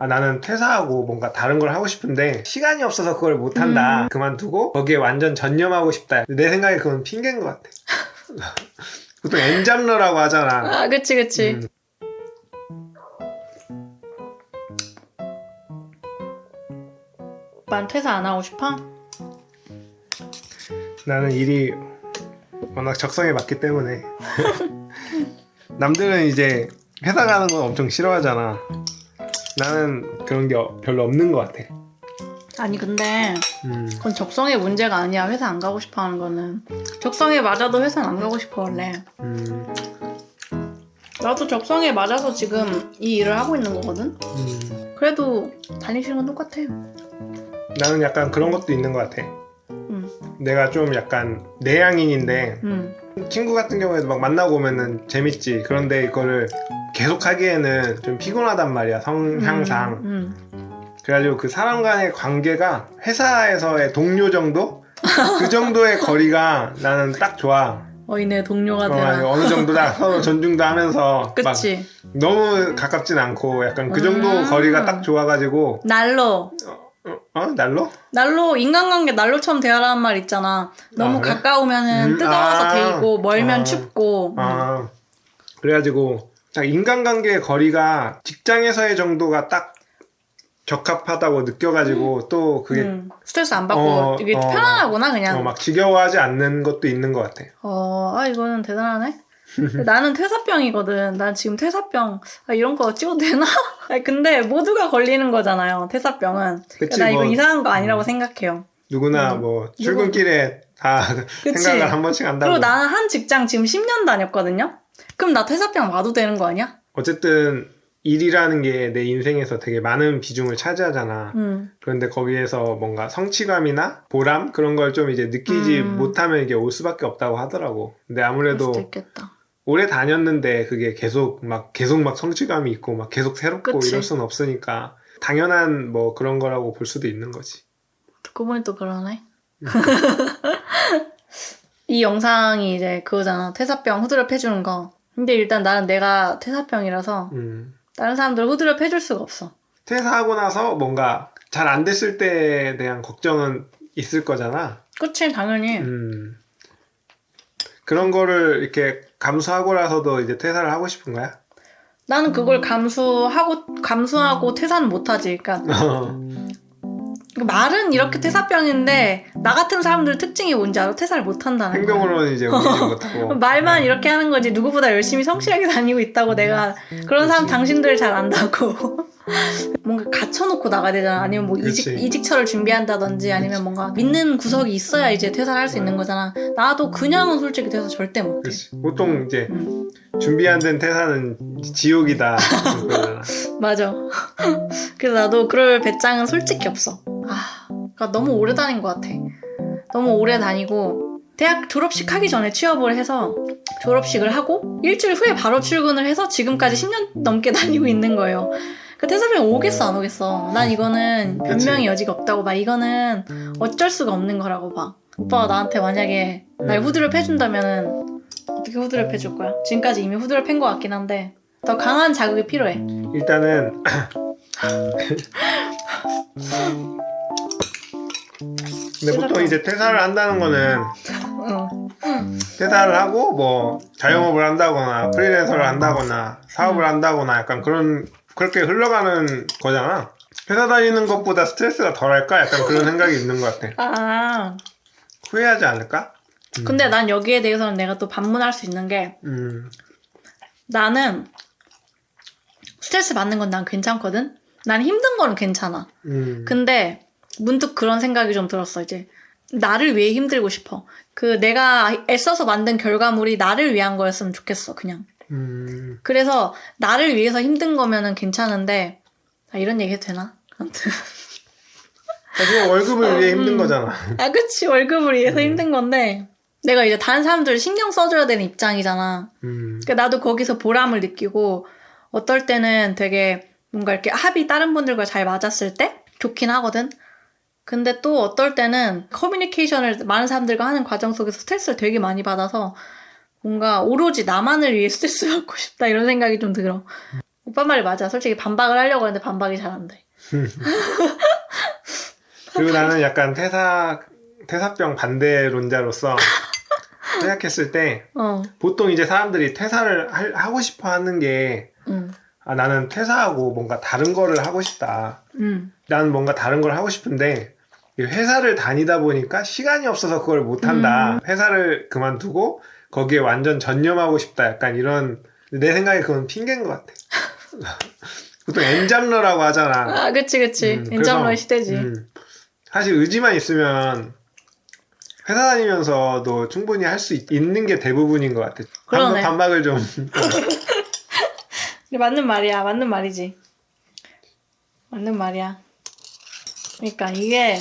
아, 나는 퇴사하고 뭔가 다른 걸 하고 싶은데 시간이 없어서 그걸 못한다. 음. 그만두고 거기에 완전 전념하고 싶다. 내 생각에 그건 핑계인 것 같아. 보통 엔잡러라고 하잖아. 아, 그치, 그치. 음. 오빠는 퇴사 안 하고 싶어? 나는 일이 워낙 적성에 맞기 때문에 남들은 이제 회사 가는 건 엄청 싫어하잖아. 나는 그런 게 어- 별로 없는 것 같아. 아니, 근데 음. 그건 적성의 문제가 아니야. 회사 안 가고 싶어 하는 거는. 적성에 맞아도 회사는 안 가고 싶어, 원래. 음, 나도 적성에 맞아서 지금 이 일을 하고 있는 거거든? 음. 그래도 다니시는 건 똑같아. 나는 약간 그런 것도 있는 것 같아. 응, 내가 좀 약간 내향인인데 응. 친구 같은 경우에도 막 만나고 오면은 재밌지. 그런데 이거를 계속 하기에는 좀 피곤하단 말이야. 성향상. 응. 그래가지고 그 사람 간의 관계가 회사에서의 동료 정도? 그 정도의 거리가 나는 딱 좋아. 어이네 동료가 어, 되라. 어느 정도 다 서로 존중도 하면서 막 그치. 너무 가깝진 않고 약간 그 정도 음. 거리가 딱 좋아가지고 난로. 어, 어? 날로? 난로, 인간관계 난로처럼 대하라는 말 있잖아. 너무 아, 그래? 가까우면은 음, 뜨거워서 아. 데이고, 멀면 아. 춥고. 아 그래가지고 딱 인간관계의 거리가 직장에서의 정도가 딱 적합하다고 느껴가지고 또 그게 음, 스트레스 안 받고 어, 이게 어. 편안하구나 그냥. 어, 막 지겨워하지 않는 것도 있는 것 같아. 어, 아, 이거는 대단하네. 나는 퇴사병이거든. 난 지금 퇴사병, 아, 이런 거 찍어도 되나? 아니, 근데 모두가 걸리는 거잖아요, 퇴사병은. 그치, 나 이거 뭐, 이상한 거 아니라고 음. 생각해요. 누구나 음. 뭐 출근길에 다. 생각을 한 번씩 한다고. 그리고 나는 한 직장 지금 10년 다녔거든요? 그럼 나 퇴사병 와도 되는 거 아니야? 어쨌든 일이라는 게 내 인생에서 되게 많은 비중을 차지하잖아. 음. 그런데 거기에서 뭔가 성취감이나 보람 그런 걸 좀 이제 느끼지 음. 못하면 이게 올 수밖에 없다고 하더라고. 근데 아무래도. 오래 다녔는데 그게 계속 막 계속 막 성취감이 있고 막 계속 새롭고 그치. 이럴 수는 없으니까 당연한 뭐 그런 거라고 볼 수도 있는 거지. 듣고 보니 또 그러네. 이 영상이 이제 그거잖아. 퇴사병 후드려 패주는 거. 근데 일단 나는 내가 퇴사병이라서 음. 다른 사람들 후드려 패줄 수가 없어. 퇴사하고 나서 뭔가 잘 안 됐을 때에 대한 걱정은 있을 거잖아. 그치, 당연히. 음. 그런 거를 이렇게 감수하고라서도 이제 퇴사를 하고 싶은 거야? 나는 그걸 감수하고, 감수하고 퇴사는 못하지. 그러니까 말은 이렇게 퇴사병인데, 나 같은 사람들 특징이 뭔지 알아? 퇴사를 못 한다는 거야. 행동으로는 이제 옮기지 못하고. 말만 이렇게 하는 거지 누구보다 열심히 성실하게 다니고 있다고 내가 그런 사람. 당신들 잘 안다고 뭔가 갖춰놓고 나가야 되잖아 아니면 뭐 이직, 그치. 이직처를 준비한다든지 아니면 뭔가 믿는 구석이 있어야 이제 퇴사를 할 수 있는 거잖아 나도 그냥은 솔직히 퇴사 절대 못해 그치. 보통 이제 음, 준비 안 된 퇴사는 지옥이다. 맞아 그래서 나도 그럴 배짱은 솔직히 없어 아 그러니까 너무 오래 다닌 것 같아 너무 오래 다니고 대학 졸업식 하기 전에 취업을 해서 졸업식을 하고 일주일 후에 바로 출근을 해서 지금까지 10년 넘게 다니고 있는 거예요. 그 퇴사병 오겠어 안 오겠어? 난 이거는. 변명의 여지가 없다고 봐. 이거는 어쩔 수가 없는 거라고 봐. 오빠가 나한테 만약에 날 음. 후드를 패준다면은 어떻게 후드를 패줄 거야? 지금까지 이미 후드를 팬 것 같긴 한데 더 강한 자극이 필요해. 일단은 근데 보통 이제 퇴사를 한다는 거는 응. 퇴사를 하고 뭐 자영업을 한다거나 프리랜서를 한다거나 사업을 한다거나 약간 그런 그렇게 흘러가는 거잖아. 회사 다니는 것보다 스트레스가 덜할까? 약간 그런 생각이 있는 것 같아. 아 후회하지 않을까? 음. 근데 난 여기에 대해서는 내가 또 반문할 수 있는 게 음, 나는 스트레스 받는 건 난 괜찮거든. 난 힘든 거는 괜찮아. 음, 근데 문득 그런 생각이 좀 들었어. 이제 나를 위해 힘들고 싶어. 그 내가 애써서 만든 결과물이 나를 위한 거였으면 좋겠어. 그냥. 음, 그래서 나를 위해서 힘든 거면은 괜찮은데 아, 이런 얘기 해도 되나? 아무튼 사실 월급을 위해 힘든 음. 거잖아. 아 그치 월급을 위해서 음. 힘든 건데 내가 이제 다른 사람들 신경 써줘야 되는 입장이잖아. 음, 그러니까 나도 거기서 보람을 느끼고 어떨 때는 되게 뭔가 이렇게 합이 다른 분들과 잘 맞았을 때 좋긴 하거든. 근데 또 어떨 때는 커뮤니케이션을 많은 사람들과 하는 과정 속에서 스트레스를 되게 많이 받아서 뭔가 오로지 나만을 위해 스트레스 받고 싶다 이런 생각이 좀 들어. 오빠 말이 맞아. 솔직히 반박을 하려고 하는데 반박이 잘 안 돼. 그리고 나는 약간 퇴사 퇴사병 반대론자로서 생각했을 때 어, 보통 이제 사람들이 퇴사를 할- 하고 싶어 하는 게 응, 아, 나는 퇴사하고 뭔가 다른 거를 하고 싶다. 응, 나는 뭔가 다른 걸 하고 싶은데 이 회사를 다니다 보니까 시간이 없어서 그걸 못 한다. 회사를 그만두고 거기에 완전 전념하고 싶다. 약간 이런 내 생각에 그건 핑계인 것 같아. 보통 엔잡러라고 하잖아. 아, 그치, 그치. 음, 그래서, 시대지. 음, 사실 의지만 있으면 회사 다니면서도 충분히 할 수 있는 게 대부분인 것 같아. 그러네. 반박, 반박을 좀 맞는 말이야. 맞는 말이지. 맞는 말이야. 그러니까 이게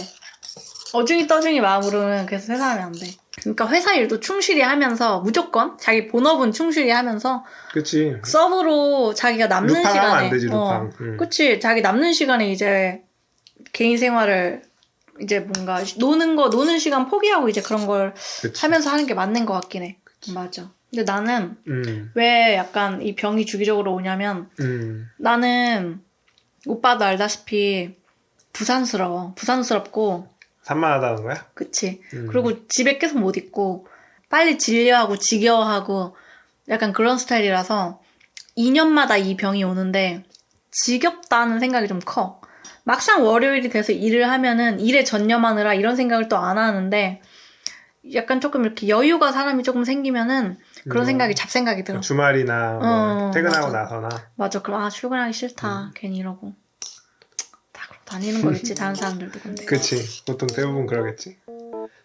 어중이 떠중이 마음으로는 그래서 회사하면 안 돼. 그러니까 회사 일도 충실히 하면서 무조건 자기 본업은 충실히 하면서 그치. 서브로 자기가 남는 루팡하면 시간에 안 되지 어, 루팡. 음. 그치 자기 남는 시간에 이제 개인 생활을 이제 뭔가 노는 거 노는 시간 포기하고 이제 그런 걸 그치. 하면서 하는 게 맞는 것 같긴 해. 맞아. 근데 나는 음, 왜 약간 이 병이 주기적으로 오냐면 음, 나는 오빠도 알다시피 부산스러워. 부산스럽고 산만하다는 거야? 그치. 음. 그리고 집에 계속 못 있고 빨리 질려하고 지겨워하고 약간 그런 스타일이라서 2년마다 이 병이 오는데 지겹다는 생각이 좀 커. 막상 월요일이 돼서 일을 하면은 일에 전념하느라 이런 생각을 또 안 하는데 약간 조금 이렇게 여유가 사람이 조금 생기면은 그런 음. 생각이 잡생각이 들어. 주말이나 뭐 어, 퇴근하고 맞아. 나서나 맞아. 그럼 아 출근하기 싫다. 음. 괜히 이러고 다 다니는 거겠지. 다른 사람들도 근데. 그치 보통 대부분 그러겠지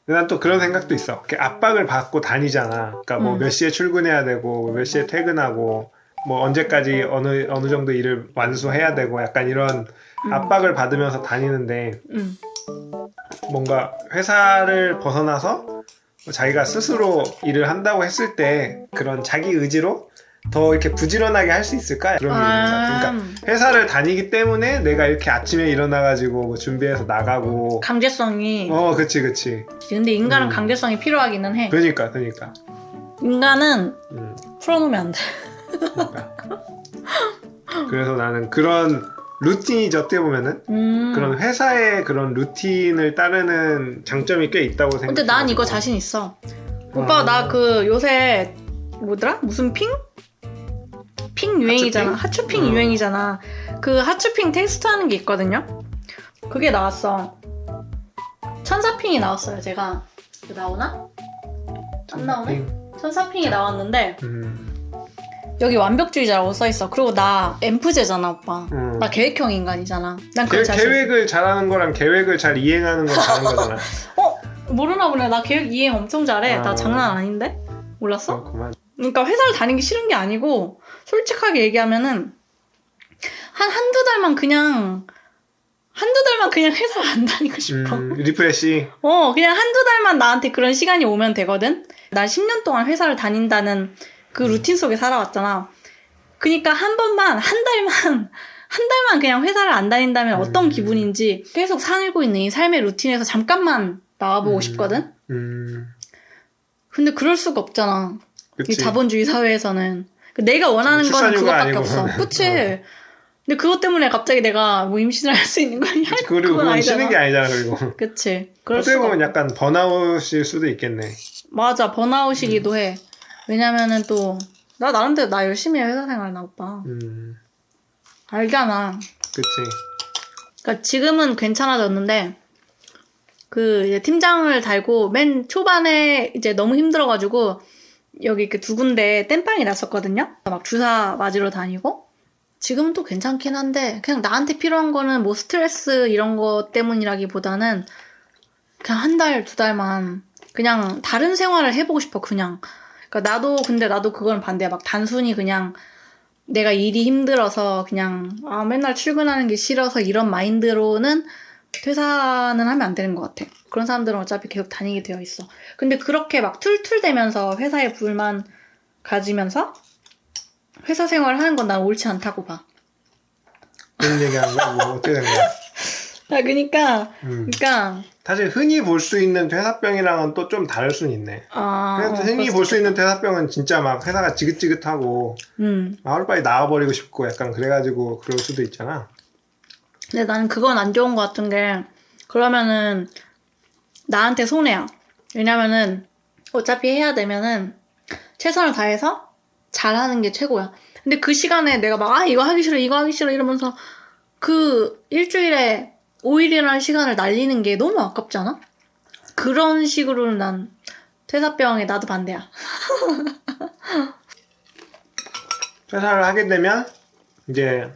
근데 난 또 그런 생각도 있어 압박을 받고 다니잖아 그러니까 뭐 음. 몇 시에 출근해야 되고 몇 시에 퇴근하고 뭐 언제까지 어느 어느 정도 일을 완수해야 되고 약간 이런 음. 압박을 받으면서 다니는데 음. 뭔가 회사를 벗어나서 뭐 자기가 스스로 일을 한다고 했을 때 그런 자기 의지로 더 이렇게 부지런하게 할 수 있을까 그런 같아. 그러니까 아, 회사를 다니기 때문에 내가 이렇게 아침에 일어나가지고 뭐 준비해서 나가고 강제성이. 어 그치 그치 근데 인간은 음. 강제성이 필요하기는 해. 그러니까 그러니까 인간은 음, 풀어놓으면 안 돼. 그러니까. 그래서 나는 그런 루틴이죠 어떻게 보면은 음. 그런 회사의 그런 루틴을 따르는 장점이 꽤 있다고 생각해 근데 난 이거 자신 있어. 오빠 아. 나그 요새 뭐더라? 무슨 핑? 핑 유행이잖아. 하츄핑? 어. 유행이잖아. 그 하츄핑 테스트 하는 게 있거든요. 그게 나왔어. 천사핑이 나왔어요. 제가 이거 나오나? 안 나오네? 천사핑이 나왔는데 음, 여기 완벽주의자라고 써 있어. 그리고 나 엠프제잖아, 오빠. 음. 나 계획형 인간이잖아. 난 계, 그걸 자신 있어. 계획을 잘하는 거랑 계획을 잘 이행하는 건 다른 거잖아 어? 모르나 보네. 나 계획 이행 엄청 잘해. 아. 나 장난 아닌데? 몰랐어? 그렇구만 그러니까 회사를 다니기 싫은 게 아니고 솔직하게 얘기하면은 한 한두 달만 그냥 한두 달만 그냥 회사 안 다니고 싶어. 음, 리프레시 어, 그냥 한두 달만 나한테 그런 시간이 오면 되거든. 난 10년 동안 회사를 다닌다는 그 루틴 속에 살아왔잖아. 그니까 한 번만 한 달만 한 달만 그냥 회사를 안 다닌다면 어떤 음. 기분인지 계속 살고 있는 이 삶의 루틴에서 잠깐만 나와보고 음. 싶거든. 음, 근데 그럴 수가 없잖아. 그치 이 자본주의 사회에서는 그 내가 원하는 거는 출산휴가 그것밖에 아니고. 없어. 그치? 어. 근데 그것 때문에 갑자기 내가 뭐 임신을 할 수 있는 거야? 그리고 그건 그건 아니잖아. 쉬는 게 아니잖아 그리고 그치? 어떻게 보면 약간 번아웃일 수도 있겠네 맞아 음. 번아웃이기도 해. 왜냐면은 또 나 나름대로 나 열심히 해 회사 생활 나 오빠 음, 알잖아. 그치 그러니까 지금은 괜찮아졌는데 그 이제 팀장을 달고 맨 초반에 이제 너무 힘들어가지고 여기 이렇게 두 군데 땜빵이 났었거든요. 막 주사 맞으러 다니고 지금은 또 괜찮긴 한데 그냥 나한테 필요한 거는 뭐 스트레스 이런 거 때문이라기보다는 그냥 한 달 두 달만 그냥 다른 생활을 해보고 싶어 그냥. 그러니까 나도 근데 나도 그건 반대야. 막 단순히 그냥 내가 일이 힘들어서 그냥 아 맨날 출근하는 게 싫어서 이런 마인드로는 퇴사는 하면 안 되는 것 같아. 그런 사람들은 어차피 계속 다니게 되어 있어. 근데 그렇게 막 툴툴대면서 회사에 불만 가지면서 회사 생활을 하는 건 난 옳지 않다고 봐. 그런 얘기하는 거야 뭐 어떻게 된 거야 아 그러니까 음, 그러니까 사실 흔히 볼 수 있는 퇴사병이랑은 또 좀 다를 수는 있네. 아, 그래서 어, 흔히 볼 수 있는 퇴사병은 진짜 막 회사가 지긋지긋하고 음. 하루빨리 나와버리고 싶고 약간 그래가지고 그럴 수도 있잖아. 근데 나는 그건 안 좋은 것 같은 게 그러면은 나한테 손해야. 왜냐면은 어차피 해야 되면은 최선을 다해서 잘하는 게 최고야. 근데 그 시간에 내가 막 아 이거 하기 싫어 이거 하기 싫어 이러면서 그 일주일에 5일이라는 시간을 날리는 게 너무 아깝잖아? 그런 식으로는 난 퇴사병에 나도 반대야. 퇴사를 하게 되면 이제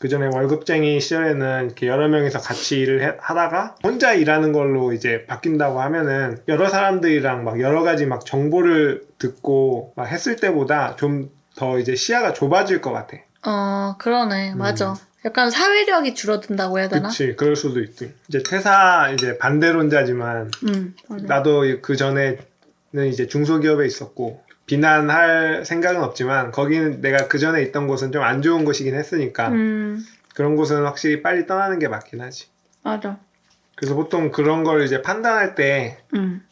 그 전에 월급쟁이 시절에는 이렇게 여러 명이서 같이 일을 해- 하다가 혼자 일하는 걸로 이제 바뀐다고 하면은 여러 사람들이랑 막 여러 가지 막 정보를 듣고 막 했을 때보다 좀 더 이제 시야가 좁아질 것 같아. 어 그러네 맞아. 약간 사회력이 줄어든다고 해야 되나? 그치, 그럴 수도 있지. 이제 퇴사 이제 반대론자지만 응 맞아. 나도 그 전에는 이제 중소기업에 있었고 비난할 생각은 없지만 거기는 내가 그 전에 있던 곳은 좀 안 좋은 곳이긴 했으니까 음 그런 곳은 확실히 빨리 떠나는 게 맞긴 하지. 맞아. 그래서 보통 그런 걸 이제 판단할 때 음.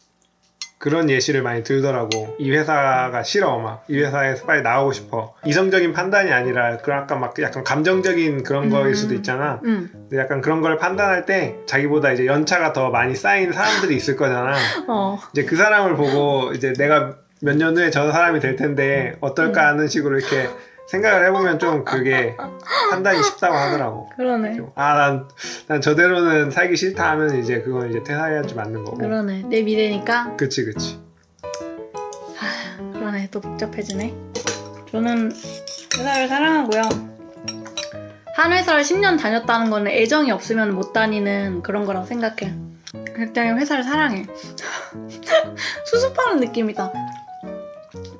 그런 예시를 많이 들더라고. 이 회사가 싫어, 막. 이 회사에서 빨리 나오고 싶어. 이성적인 판단이 아니라, 그 아까 막 약간 감정적인 그런 음. 거일 수도 있잖아. 음. 근데 약간 그런 걸 판단할 때 자기보다 이제 연차가 더 많이 쌓인 사람들이 있을 거잖아. 어. 이제 그 사람을 보고 이제 내가 몇 년 후에 저 사람이 될 텐데 어떨까 하는 식으로 이렇게 생각을 해보면 좀 그게 판단이 쉽다고 하더라고. 그러네. 아, 난, 난 저대로는 살기 싫다 하면 이제 그건 이제 퇴사해야지 맞는 거고. 그러네. 내 미래니까. 그치, 그치. 그러네. 또 복잡해지네. 저는 회사를 사랑하고요. 한 회사를 10년 다녔다는 거는 애정이 없으면 못 다니는 그런 거라고 생각해. 그냥 회사를 사랑해. 수습하는 느낌이다.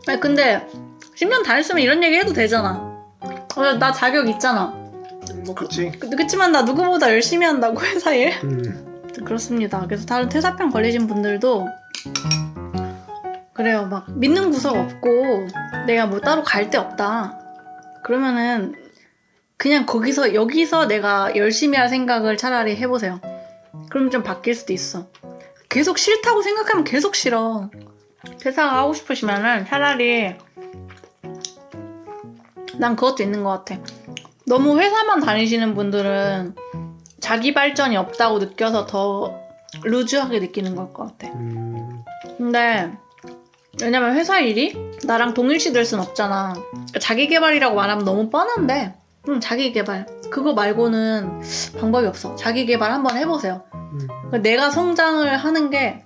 아니, 근데 10년 다녔으면 이런 얘기 해도 되잖아. 어, 나 자격 있잖아. 뭐, 그치. 그- 그치만 나 누구보다 열심히 한다고 회사 일. 음, 그렇습니다. 그래서 다른 퇴사병 걸리신 분들도 그래요. 막 믿는 구석 없고 내가 뭐 따로 갈 데 없다. 그러면은 그냥 거기서 여기서 내가 열심히 할 생각을 차라리 해보세요. 그럼 좀 바뀔 수도 있어. 계속 싫다고 생각하면 계속 싫어. 퇴사가 하고 싶으시면은 차라리 난 그것도 있는 것 같아. 너무 회사만 다니시는 분들은 자기 발전이 없다고 느껴서 더 루즈하게 느끼는 걸 것 같아. 음, 근데 왜냐면 회사 일이 나랑 동일시 될 순 없잖아. 그러니까 자기 개발이라고 말하면 너무 뻔한데, 응 자기 개발 그거 말고는 방법이 없어. 자기 개발 한번 해보세요. 음. 그러니까 내가 성장을 하는 게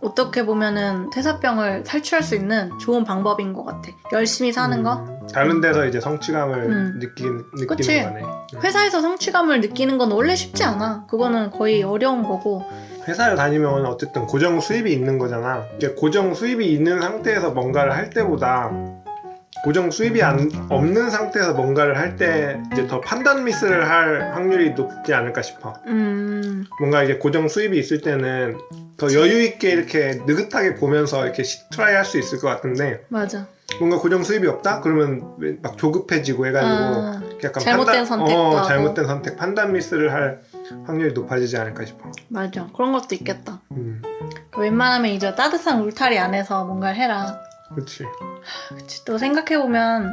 어떻게 보면은 퇴사병을 탈출할 수 있는 좋은 방법인 것 같아. 열심히 사는 거. 음, 다른 데서 이제 성취감을 음. 느낀, 느끼는 그치. 거네. 회사에서 성취감을 느끼는 건 원래 쉽지 않아. 그거는 거의 어려운 거고. 회사를 다니면 어쨌든 고정 수입이 있는 거잖아. 고정 수입이 있는 상태에서 뭔가를 할 때보다 고정 수입이 안, 없는 상태에서 뭔가를 할 때 이제 더 판단 미스를 할 확률이 높지 않을까 싶어. 음, 뭔가 이제 고정 수입이 있을 때는 더 여유 있게 이렇게 느긋하게 보면서 이렇게 시- 트라이 할 수 있을 것 같은데 맞아. 뭔가 고정 수입이 없다? 그러면 왜막 조급해지고 해가지고 아, 약간 잘못된 선택도 어, 하고. 잘못된 선택 판단 미스를 할 확률이 높아지지 않을까 싶어. 맞아. 그런 것도 있겠다. 음, 웬만하면 이제 따뜻한 울타리 안에서 뭔가를 해라. 그렇지. 그치. 또 생각해보면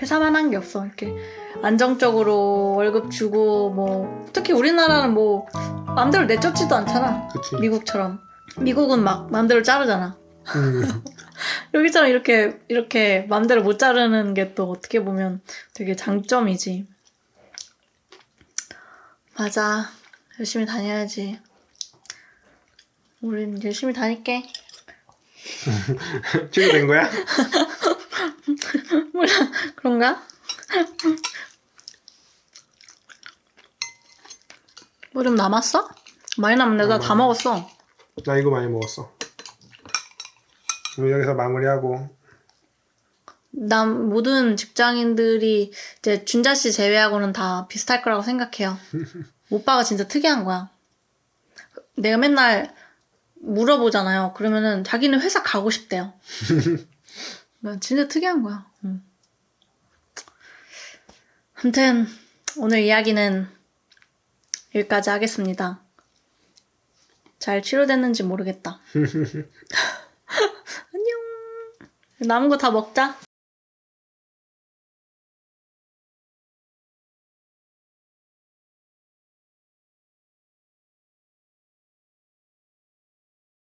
회사만 한 게 없어. 이렇게 안정적으로 월급 주고 뭐 특히 우리나라는 뭐 마음대로 내쫓지도 않잖아. 그렇지. 미국처럼. 미국은 막 마음대로 자르잖아. 음, 여기처럼 이렇게 이렇게 마음대로 못 자르는 게 또 어떻게 보면 되게 장점이지. 맞아. 열심히 다녀야지. 우린 열심히 다닐게. 치료된 거야? 그런가? 뭐 좀 남았어? 많이 남았네. 나다 음. 먹었어. 나 이거 많이 먹었어. 그럼 여기서 마무리하고 난 모든 직장인들이 이제 준자 씨 제외하고는 다 비슷할 거라고 생각해요. 오빠가 진짜 특이한 거야. 내가 맨날 물어보잖아요. 그러면은 자기는 회사 가고 싶대요. 난 진짜 특이한 거야. 응. 아무튼 오늘 이야기는 여기까지 하겠습니다. 잘 치료됐는지 모르겠다. 안녕. 남은 거 다 먹자.